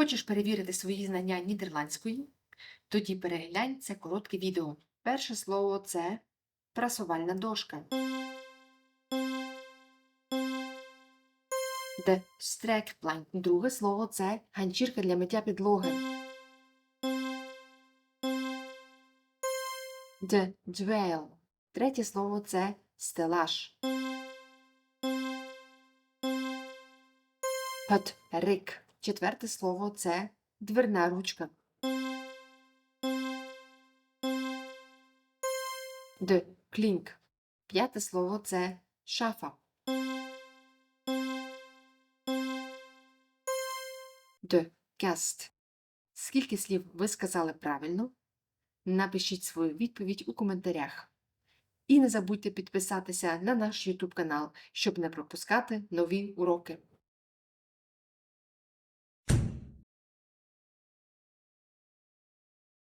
Хочеш перевірити свої знання нідерландської? Тоді переглянь це коротке відео. Перше слово це прасувальна дошка. De strekplank. Друге слово це ганчірка для миття підлоги. De dweil. Третє слово це стелаж. Het рик. Четверте слово це дверна ручка. De klink. П'яте слово це шафа. De kast. Скільки слів ви сказали правильно? Напишіть свою відповідь у коментарях. І не забудьте підписатися на наш YouTube канал, щоб не пропускати нові уроки.